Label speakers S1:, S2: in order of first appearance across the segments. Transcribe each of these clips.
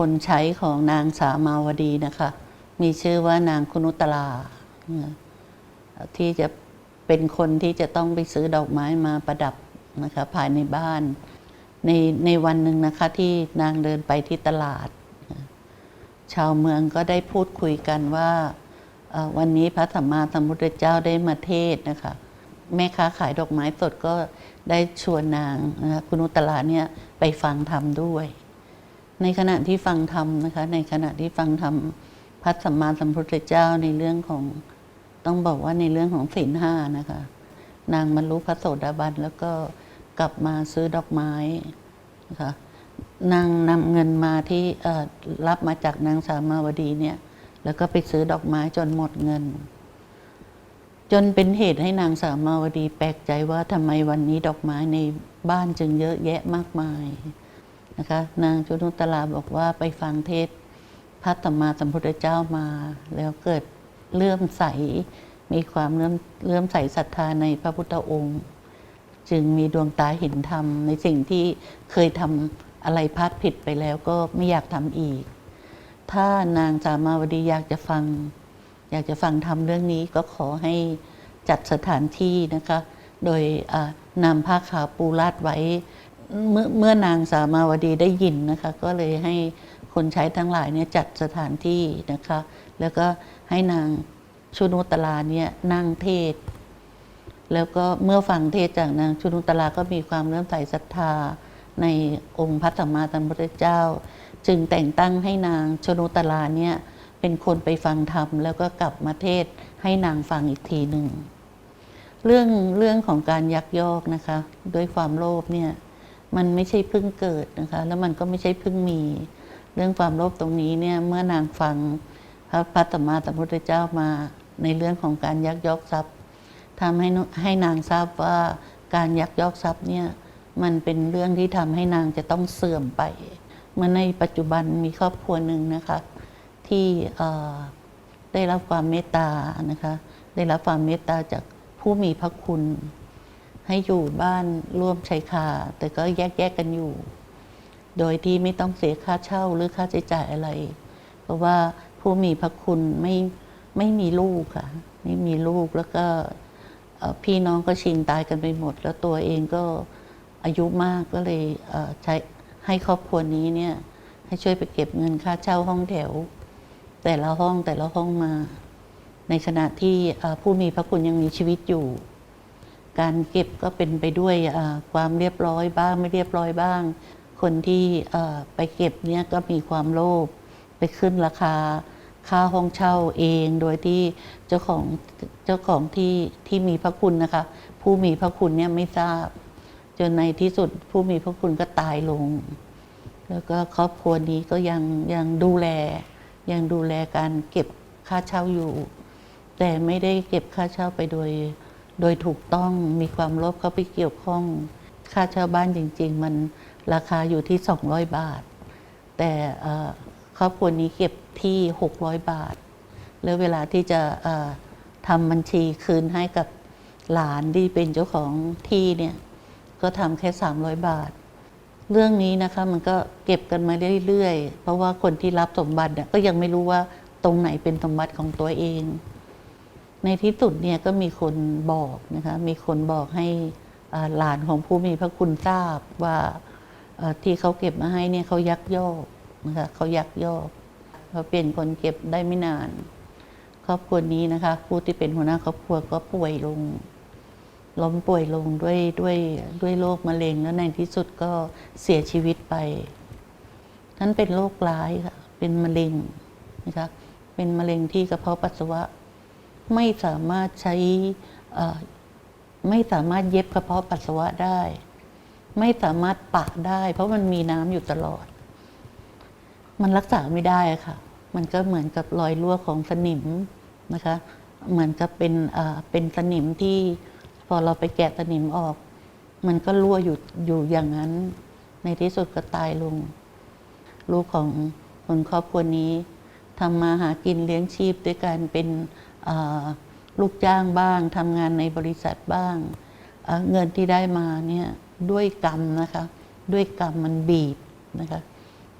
S1: คนใช้ของนางสามาวดีนะคะ มีชื่อว่านางคุณุตลา ที่จะเป็นคนที่จะต้องไปซื้อดอกไม้มาประดับนะคะภายในบ้าน ในในวันหนึ่งนะคะที่นางเดินไปที่ตลาด ชาวเมืองก็ได้พูดคุยกันว่าวันนี้พระสัมมาสัมพุทธเจ้าได้มาเทศนะคะ แม่ค้าขายดอกไม้สดก็ได้ชวนนางนะคะคุณุตลาเนี่ยไปฟังธรรมด้วย ในขณะที่ฟังธรรมนะคะ ในขณะที่ฟังธรรมพระสัมมาสัมพุทธเจ้าในเรื่องของต้องบอกว่าในเรื่องของศีลห้านะคะ นางบรรลุพระโสดาบันแล้วก็กลับมาซื้อดอกไม้นะคะนางนำเงินมาที่รับมาจากนางสามาวดีเนี่ย แล้วก็ไปซื้อดอกไม้จนหมดเงิน จนเป็นเหตุให้นางสามาวดีแปลกใจว่าทำไมวันนี้ดอกไม้ในบ้านจึงเยอะแยะมากมาย นะคะนางชุนุตลาบอกว่าไปฟังเทศพระสัมมาสัมพุทธเจ้ามา แล้วเกิดเลื่อมใส มีความเลื่อมเลื่อมใสศรัทธาในพระพุทธองค์ จึงมีดวงตาเห็นธรรม ในสิ่งที่เคยทำอะไรพลาดผิดไปแล้วก็ไม่อยากทำอีก ถ้านางสามาวดีอยากจะฟัง อยากจะฟังทำเรื่องนี้ก็ขอให้จัดสถานที่นะคะ โดยนำผ้าขาวปูลาดไว้ เมื่อเมื่อนางสามาวดีได้ยินนะคะ ก็เลยให้คนใช้ทั้งหลายเนี่ยจัดสถานที่นะคะ แล้วก็ให้นางชุนุตลาเนี่ยนั่งเทศ แล้วก็เมื่อฟังเทศจากนางชุนุตลาก็มีความเลื่อมใสศรัทธาในองค์พระสัมมาสัมพุทธเจ้า จึงแต่งตั้งให้นางชนุตลาเนี่ยเป็นคนไปฟังธรรมแล้วก็กลับมาเทศให้นางฟังอีกทีหนึ่ง เรื่องเรื่องของการยักยอกนะคะ ด้วยความโลภเนี่ย มันไม่ใช่เพิ่งเกิดนะคะ แล้วมันก็ไม่ใช่เพิ่งมี เรื่องความโลภตรงนี้เนี่ยเมื่อนางฟังพระพัตมมาสัมพุทธเจ้ามาในเรื่องของการยักยอกทรัพย์ทำให้นุให้นางทราบว่าการยักยอกทรัพย์เนี่ยมันเป็นเรื่องที่ทำให้นางจะต้องเสื่อมไปเมื่อในปัจจุบันมีครอบครัวหนึ่งนะคะที่ได้รับความเมตตานะคะ ได้รับความเมตตาจากผู้มีพระคุณ ให้อยู่บ้านร่วมชายคาแต่ก็แยกแยกกันอยู่ โดยที่ไม่ต้องเสียค่าเช่าหรือค่าใช้จ่ายอะไร เพราะว่าผู้มีพระคุณไม่ไม่มีลูกค่ะไม่มีลูกแล้วก็พี่น้องก็ชิงตายกันไปหมด แล้วตัวเองก็อายุมากก็เลยใช้ให้ครอบครัวนี้เนี่ยให้ช่วยไปเก็บเงินค่าเช่าห้องแถว แต่ละห้องแต่ละห้องมา ในขณะที่ผู้มีพระคุณยังมีชีวิตอยู่ การเก็บก็เป็นไปด้วยความเรียบร้อยบ้างไม่เรียบร้อยบ้าง คนที่ไปเก็บเนี่ยก็มีความโลภไปขึ้นราคาค่าห้องเช่าเองโดยที่เจ้าของเจ้าของที่ที่มีพระคุณนะคะ ผู้มีพระคุณเนี่ยไม่ทราบ จนในที่สุดผู้มีพระคุณก็ตายลง แล้วก็ครอบครัวนี้ก็ยังยังดูแล ยังดูแลการเก็บค่าเช่าอยู่ แต่ไม่ได้เก็บค่าเช่าไปโดย โดยถูกต้องมีความลภเข้าไปเกี่ยวข้อง ค่าเช่าบ้านจริง ๆ มันราคาอยู่ที่ 200 บาท แต่ครอบครัวนี้เก็บที่ 600 บาท แล้วเวลาที่จะทำบัญชีคืนให้กับหลานที่เป็นเจ้าของที่เนี่ยก็ทำแค่ 300 บาท เรื่องนี้นะคะมันก็เก็บกันมาเรื่อยๆ เพราะว่าคนที่รับสมบัติก็ยังไม่รู้ว่าตรงไหนเป็นสมบัติของตัวเอง ในที่สุดเนี่ยก็มีคนบอกนะคะมีคนบอกให้หลานของผู้มีพระคุณทราบว่าที่เขาเก็บมาให้เนี่ยเขายักยอกนะคะเขายักยอกเขาเปลี่ยนคนเก็บได้ไม่นาน ครอบครัวนี้นะคะผู้ที่เป็นหัวหน้าครอบครัวก็ป่วยลงล้มป่วยลงด้วยด้วยด้วยโรคมะเร็งแล้วในที่สุดก็เสียชีวิตไป ท่านเป็นโรคร้ายค่ะเป็นมะเร็งนะคะเป็นมะเร็งที่กระเพาะปัสสาวะ ไม่สามารถใช้ไม่สามารถเย็บกระเพาะปัสสาวะได้ ไม่สามารถปะได้ เพราะมันมีน้ำอยู่ตลอด มันรักษาไม่ได้ค่ะ มันก็เหมือนกับรอยรั่วของสนิมนะคะเหมือนกับเป็นเป็นสนิมที่พอเราไปแกะสนิมออก มันก็รั่วอยู่อยู่อย่างนั้น ในที่สุดก็ตายลง ลูกของคนครอบครัวนี้ทำมาหากินเลี้ยงชีพด้วยการเป็น ลูกจ้างบ้างทำงานในบริษัทบ้างเเงินที่ได้มาเนี่ยด้วยกรรมนะคะ ด้วยกรรมมันบีบนะคะ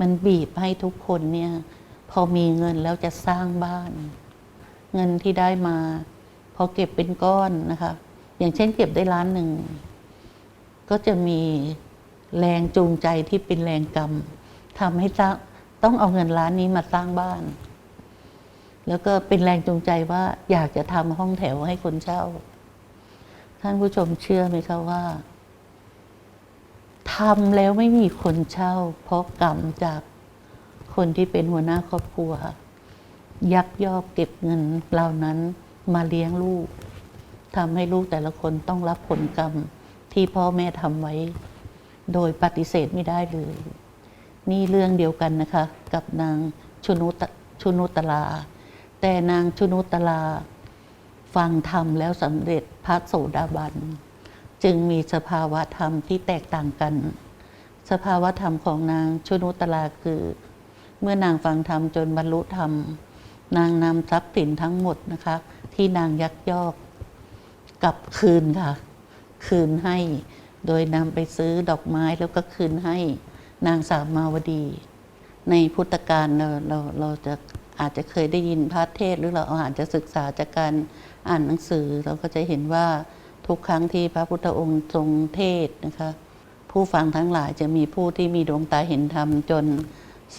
S1: มันบีบให้ทุกคนเนี่ยพอมีเงินแล้วจะสร้างบ้าน เงินที่ได้มา พอเก็บเป็นก้อนนะคะ อย่างเช่นเก็บได้ล้านหนึ่ง ก็จะมีแรงจูงใจที่เป็นแรงกรรมทำให้ต้องเอาเงินล้านนี้มาสร้างบ้าน แล้วก็เป็นแรงจูงใจว่าอยากจะทำห้องแถวให้คนเช่า ท่านผู้ชมเชื่อไหมคะว่าทำแล้วไม่มีคนเช่า เพราะกรรมจากคนที่เป็นหัวหน้าครอบครัว ยักยอกเก็บเงินเหล่านั้นมาเลี้ยงลูกทำให้ลูกแต่ละคนต้องรับผลกรรมที่พ่อแม่ทำไว้ โดยปฏิเสธไม่ได้เลยนี่เรื่องเดียวกันนะคะ กับนางชุนุตชุนุตลา แต่นางชุนุตลา ฟังธรรมแล้วสำเร็จพระโสดาบัน จึงมีสภาวะธรรมที่แตกต่างกัน สภาวะธรรมของนางชุนุตลาคือ เมื่อนางฟังธรรมจนบรรลุธรรม นางนำทรัพย์สินทั้งหมดนะคะ ที่นางยักยอกกลับคืนค่ะ คืนให้ โดยนำไปซื้อดอกไม้แล้วก็คืนให้นางสาวมาวดี ในพุทธกาลเราเราเราจะ อาจจะเคยได้ยินพระเทศหรือเราอาจจะศึกษาจากการอ่านหนังสือ เราก็จะเห็นว่าทุกครั้งที่พระพุทธองค์ทรงเทศน์นะคะ ผู้ฟังทั้งหลายจะมีผู้ที่มีดวงตาเห็นธรรมจน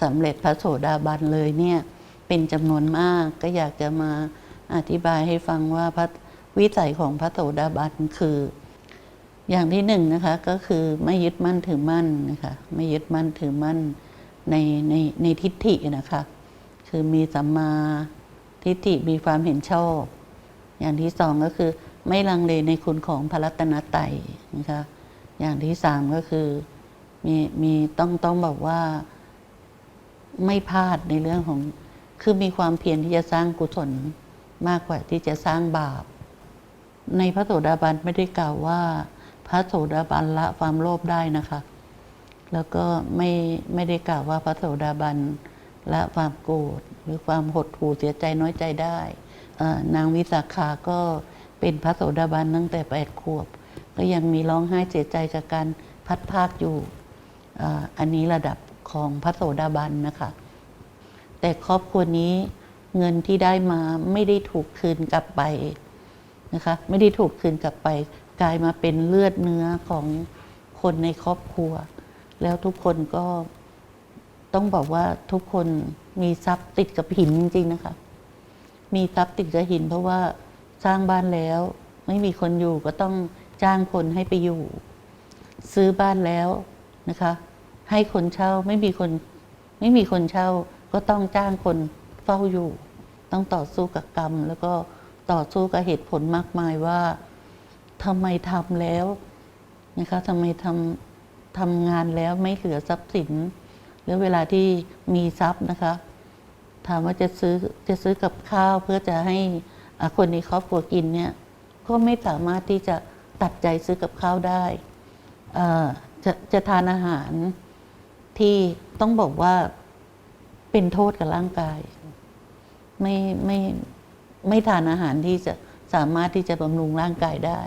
S1: สำเร็จพระโสดาบันเลยเนี่ยเป็นจำนวนมากก็อยากจะมาอธิบายให้ฟังว่าพระวิสัยของพระโสดาบันคือ อย่างที่หนึ่งนะคะก็คือไม่ยึดมั่นถือมั่นนะคะไม่ยึดมั่นถือมั่นในในในทิฏฐินะคะ คือมีสัมมาทิฏฐิมีความเห็นชอบ อย่างที่สองก็คือไม่ลังเลในคุณของพระรัตนตรัยนะคะอย่างที่สามก็คือมีมีต้องต้องบอกว่าไม่พลาดในเรื่องของ คือมีความเพียรที่จะสร้างกุศลมากกว่าที่จะสร้างบาป ในพระโสดาบันไม่ได้กล่าวว่า พระโสดาบันละความโลภได้นะคะ แล้วก็ไม่ไม่ได้กล่าวว่าพระโสดาบัน ละความโกรธหรือความหดหู่เสียใจน้อยใจได้นางวิสาขาก็เป็นพระโสดาบันตั้งแต่แปดขวบ ก็ยังมีร้องไห้เสียใจกับการพัดภาคอยู่อ่าอันนี้ระดับของพระโสดาบันนะคะ แต่ครอบครัวนี้เงินที่ได้มาไม่ได้ถูกคืนกลับไปนะคะ ไม่ได้ถูกคืนกลับไป กลายมาเป็นเลือดเนื้อของคนในครอบครัว แล้วทุกคนก็ ต้องบอกว่าทุกคนมีทรัพย์ติดกับหินจริงๆนะคะ มีทรัพย์ติดกับหิน เพราะว่าสร้างบ้านแล้ว ไม่มีคนอยู่ก็ต้องจ้างคนให้ไปอยู่ ซื้อบ้านแล้วนะคะ ให้คนเช่าไม่มีคน ไม่มีคนเช่าก็ต้องจ้างคนเฝ้าอยู่ ต้องต่อสู้กับกรรม แล้วก็ต่อสู้กับเหตุผลมากมายว่าทำไมทำแล้วนะคะทำไมทำทำงานแล้วไม่เหลือทรัพย์สิน แล้วเวลาที่มีทรัพย์นะคะ ถามว่าจะซื้อจะซื้อกับข้าวเพื่อจะให้คนในครอบครัวกินเนี่ยก็ไม่สามารถที่จะตัดใจซื้อกับข้าวได้จะจะทานอาหารที่ต้องบอกว่าเป็นโทษกับร่างกาย ไม่ไม่ไม่ทานอาหารที่จะสามารถที่จะบำรุงร่างกายได้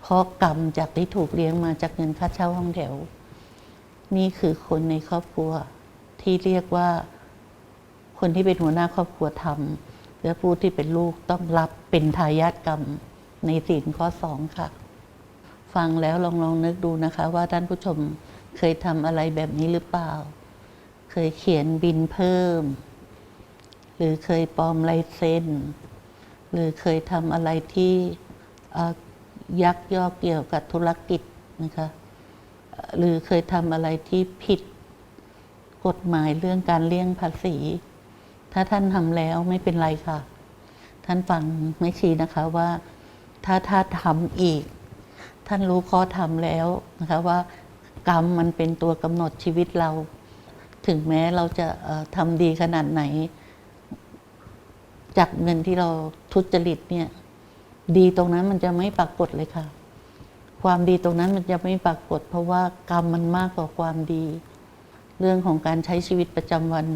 S1: เพราะกรรมจากที่ถูกเลี้ยงมาจากเงินค่าเช่าห้องแถว นี่คือคนในครอบครัวที่เรียกว่าคนที่เป็นหัวหน้าครอบครัวทำและผู้ที่เป็นลูกต้องรับเป็นทายาทกรรมในศีลข้อสองค่ะ ฟังแล้วลองลองนึกดูนะคะ ว่าท่านผู้ชมเคยทำอะไรแบบนี้หรือเปล่า เคยเขียนบินเพิ่ม หรือเคยปลอมลายเซ็นหรือเคยทำอะไรที่ยักยอกเกี่ยวกับธุรกิจนะคะ หรือเคยทำอะไรที่ผิดกฎหมายเรื่องการเลี่ยงภาษี ถ้าท่านทำแล้วไม่เป็นไรค่ะ ท่านฟังไม่ชี้นะคะว่า ถ้าถ้าทำอีก ท่านรู้ข้อทำแล้วนะคะว่ากรรมมันเป็นตัวกำหนดชีวิตเรา ถึงแม้เราจะทำดีขนาดไหน จากเงินที่เราทุจริตเนี่ย ดีตรงนั้นมันจะไม่ปรากฏเลยค่ะ ความดีตรงนั้นมันจะไม่ปรากฏ เพราะว่ากรรมมันมากกว่าความดี เรื่องของการใช้ชีวิตประจำวัน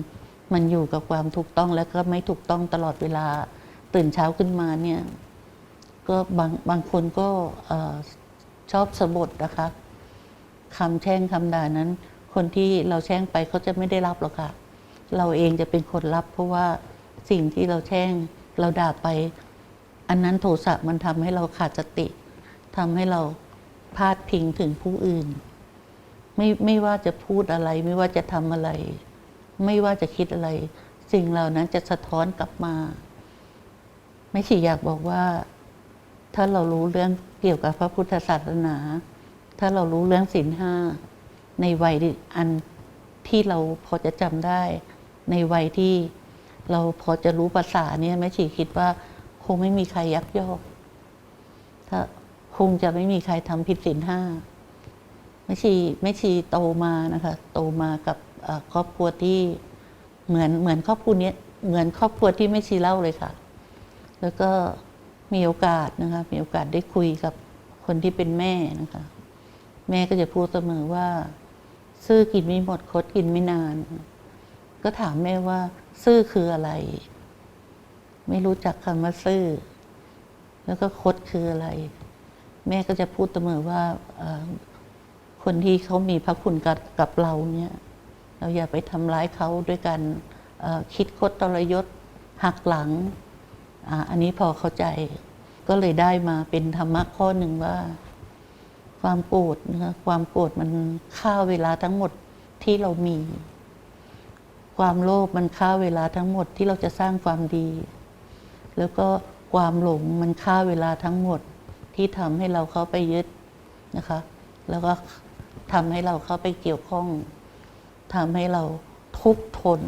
S1: มันอยู่กับความถูกต้องและก็ไม่ถูกต้องตลอดเวลา ตื่นเช้าขึ้นมาเนี่ยก็บางบางคนก็ชอบสะบดนะคะคำแช่งคำด่านั้น คนที่เราแช่งไปเขาจะไม่ได้รับหรอกค่ะ เราเองจะเป็นคนรับ เพราะว่าสิ่งที่เราแช่งเราด่าไป อันนั้นโทสะมันทำให้เราขาดสติทำให้เรา พาดพิงถึงผู้อื่น ไม่ไม่ว่าจะพูดอะไร ไม่ว่าจะทำอะไร ไม่ว่าจะคิดอะไร สิ่งเหล่านั้นจะสะท้อนกลับมา ไม่ฉีอยากบอกว่า ถ้าเรารู้เรื่องเกี่ยวกับพระพุทธศาสนา ถ้าเรารู้เรื่องศีลห้าในวัยอันที่เราพอจะจำได้ ในวัยที่เราพอจะรู้ภาษาเนี่ยแม่ชีคิดว่า คงไม่มีใครยักยอกถ้า คงจะไม่มีใครทำผิดศีลห้าแม่ชีแม่ชีโตมานะคะ โตมากับครอบครัวที่เหมือนเหมือนครอบครัวนี้เหมือนครอบครัวที่แม่ชีเล่าเลยค่ะ แล้วก็มีโอกาสนะคะมีโอกาสได้คุยกับคนที่เป็นแม่นะคะ แม่ก็จะพูดเสมอว่า ซื่อกินไม่หมดคดกินไม่นาน ก็ถามแม่ว่า ซื่อคืออะไร ไม่รู้จักคำว่าซื่อ แล้วก็คดคืออะไร แม่ก็จะพูดเสมอว่าคนที่เขามีพระคุณกับกับเราเนี่ย เราอย่าไปทำร้ายเขาด้วยการคิดคดตรยศหักหลังออันนี้พอเข้าใจก็เลยได้มาเป็นธรรมะข้อหนึ่งว่า ความโกรธนะความโกรธมันฆ่าเวลาทั้งหมดที่เรามี ความโลภมันฆ่าเวลาทั้งหมดที่เราจะสร้างความดี แล้วก็ความหลงมันฆ่าเวลาทั้งหมด ที่ทำให้เราเข้าไปยึดนะคะ แล้วก็ทำให้เราเข้าไปเกี่ยวข้องทำให้เราทุกทน